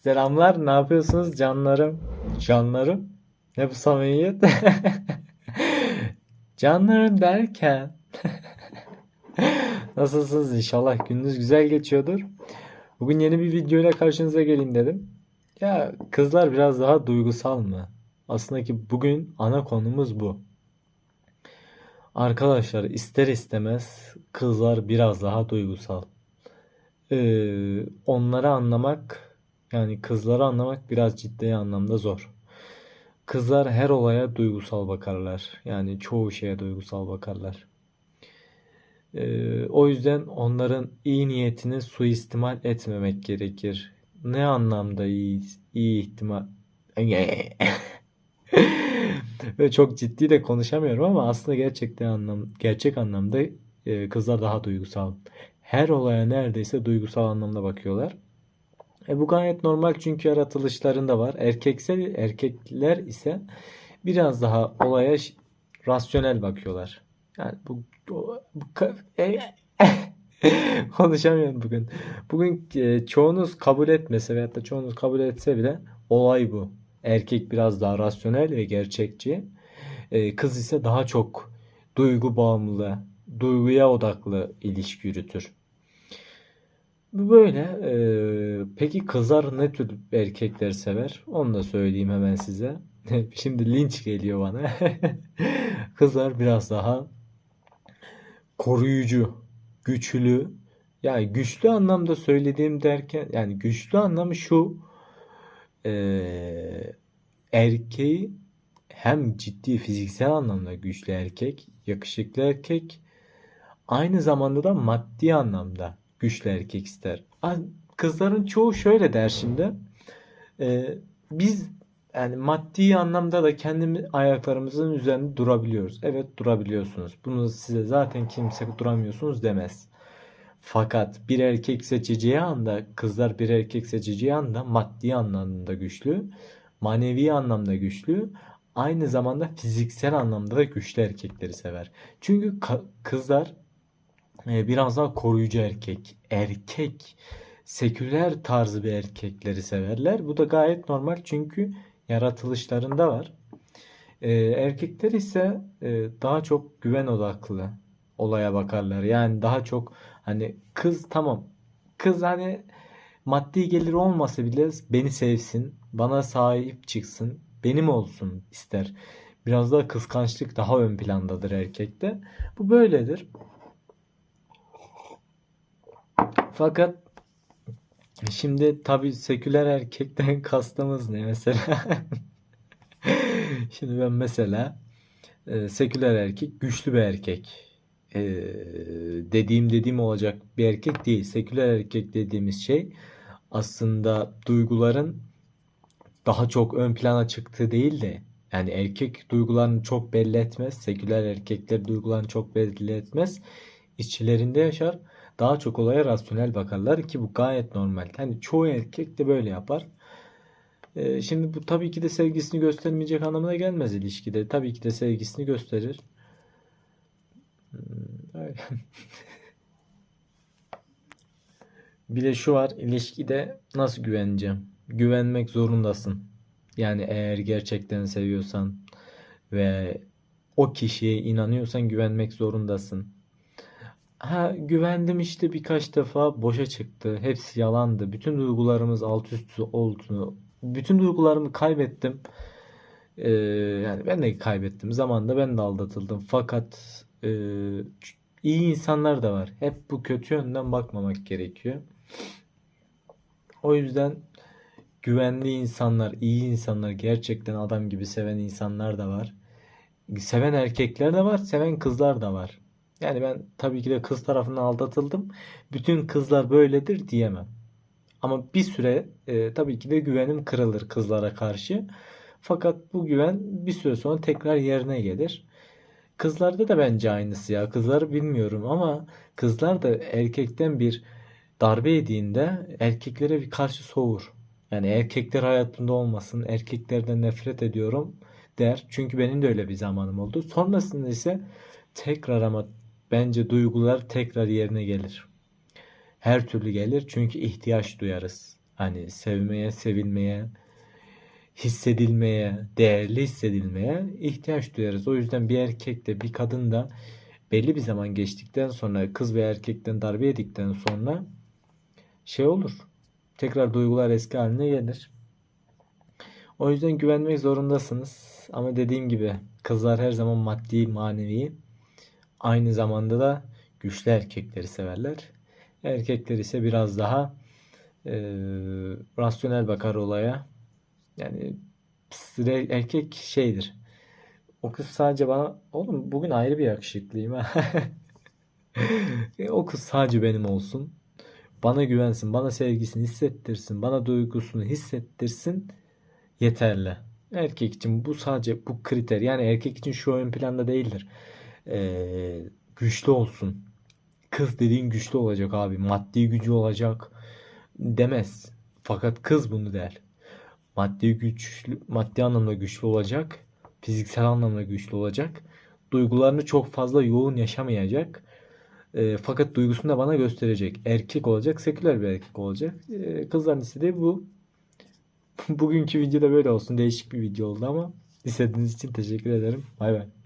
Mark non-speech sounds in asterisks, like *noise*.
Selamlar, ne yapıyorsunuz canlarım? Canlarım? Ne bu samimiyet? *laughs* Canlarım derken *laughs* Nasılsınız inşallah gününüz güzel geçiyordur. Bugün yeni bir video ile karşınıza geleyim dedim. Ya kızlar biraz daha duygusal mı? Aslında ki bugün ana konumuz bu. Arkadaşlar ister istemez kızlar biraz daha duygusal. Ee, onları anlamak yani kızları anlamak biraz ciddi anlamda zor. Kızlar her olaya duygusal bakarlar. Yani çoğu şeye duygusal bakarlar. Ee, o yüzden onların iyi niyetini suistimal etmemek gerekir. Ne anlamda iyi, iyi ihtimal... *laughs* Çok ciddi de konuşamıyorum ama aslında gerçekten anlam, gerçek anlamda e, kızlar daha duygusal. Her olaya neredeyse duygusal anlamda bakıyorlar. E bu gayet normal çünkü yaratılışlarında var. Erkeksel erkekler ise biraz daha olaya rasyonel bakıyorlar. Yani bu, bu e- *laughs* konuşamıyorum bugün. Bugün e, çoğunuz kabul etmese veyahut da çoğunuz kabul etse bile olay bu. Erkek biraz daha rasyonel ve gerçekçi. E, kız ise daha çok duygu bağımlı, duyguya odaklı ilişki yürütür. Bu böyle. Ee, peki kızlar ne tür erkekler sever? Onu da söyleyeyim hemen size. *laughs* Şimdi linç geliyor bana. *laughs* Kızlar biraz daha koruyucu, güçlü. Yani güçlü anlamda söylediğim derken yani güçlü anlamı şu ee, erkeği hem ciddi fiziksel anlamda güçlü erkek, yakışıklı erkek Aynı zamanda da maddi anlamda güçlü erkek ister. Kızların çoğu şöyle der şimdi. e, biz yani maddi anlamda da kendi ayaklarımızın üzerinde durabiliyoruz. Evet durabiliyorsunuz. Bunu size zaten kimse duramıyorsunuz demez. Fakat bir erkek seçeceği anda, kızlar bir erkek seçeceği anda maddi anlamda güçlü, manevi anlamda güçlü, aynı zamanda fiziksel anlamda da güçlü erkekleri sever. Çünkü kızlar biraz daha koruyucu erkek, erkek, seküler tarzı bir erkekleri severler. Bu da gayet normal çünkü yaratılışlarında var. E, erkekler ise e, daha çok güven odaklı olaya bakarlar. Yani daha çok hani kız tamam. Kız hani maddi gelir olmasa bile beni sevsin, bana sahip çıksın, benim olsun ister. Biraz daha kıskançlık daha ön plandadır erkekte. Bu böyledir. Fakat şimdi tabii seküler erkekten *laughs* kastımız ne mesela? *laughs* Şimdi ben mesela e, seküler erkek güçlü bir erkek. E, dediğim dediğim olacak bir erkek değil. Seküler erkek dediğimiz şey aslında duyguların daha çok ön plana çıktığı değil de yani erkek duygularını çok belli etmez. Seküler erkekler duygularını çok belli etmez. İçlerinde yaşar. Daha çok olaya rasyonel bakarlar ki bu gayet normal. Hani çoğu erkek de böyle yapar. Ee, şimdi bu tabii ki de sevgisini göstermeyecek anlamına gelmez ilişkide. Tabii ki de sevgisini gösterir. Hmm. *laughs* Bir de şu var, ilişkide nasıl güveneceğim? Güvenmek zorundasın. Yani eğer gerçekten seviyorsan ve o kişiye inanıyorsan güvenmek zorundasın. Ha güvendim işte birkaç defa boşa çıktı. Hepsi yalandı. Bütün duygularımız alt üst oldu. Bütün duygularımı kaybettim. Ee, yani ben de kaybettim. Zamanında ben de aldatıldım. Fakat e, iyi insanlar da var. Hep bu kötü yönden bakmamak gerekiyor. O yüzden güvenli insanlar, iyi insanlar, gerçekten adam gibi seven insanlar da var. Seven erkekler de var, seven kızlar da var. Yani ben tabii ki de kız tarafından aldatıldım. Bütün kızlar böyledir diyemem. Ama bir süre e, tabii ki de güvenim kırılır kızlara karşı. Fakat bu güven bir süre sonra tekrar yerine gelir. Kızlarda da bence aynısı ya. Kızları bilmiyorum ama kızlar da erkekten bir darbe yediğinde erkeklere bir karşı soğur. Yani erkekler hayatımda olmasın, erkeklerden nefret ediyorum der. Çünkü benim de öyle bir zamanım oldu. Sonrasında ise tekrar ama bence duygular tekrar yerine gelir. Her türlü gelir çünkü ihtiyaç duyarız. Hani sevmeye, sevilmeye, hissedilmeye, değerli hissedilmeye ihtiyaç duyarız. O yüzden bir erkek de bir kadın da belli bir zaman geçtikten sonra kız ve erkekten darbe yedikten sonra şey olur. Tekrar duygular eski haline gelir. O yüzden güvenmek zorundasınız. Ama dediğim gibi kızlar her zaman maddi, manevi aynı zamanda da güçlü erkekleri severler. Erkekler ise biraz daha eee, rasyonel bakar olaya. Yani erkek şeydir. O kız sadece bana oğlum bugün ayrı bir yakışıklıyım ha. *laughs* E, O kız sadece benim olsun. Bana güvensin, bana sevgisini hissettirsin, bana duygusunu hissettirsin yeterli. Erkek için bu sadece bu kriter. Yani erkek için şu ön planda değildir. Ee, güçlü olsun. Kız dediğin güçlü olacak abi. Maddi gücü olacak demez. Fakat kız bunu der. Maddi güçlü, maddi anlamda güçlü olacak. Fiziksel anlamda güçlü olacak. Duygularını çok fazla yoğun yaşamayacak. Ee, fakat duygusunu da bana gösterecek. Erkek olacak, seküler bir erkek olacak. Ee, kızların istediği bu. *laughs* Bugünkü videoda böyle olsun. Değişik bir video oldu ama izlediğiniz için teşekkür ederim. Bay bay.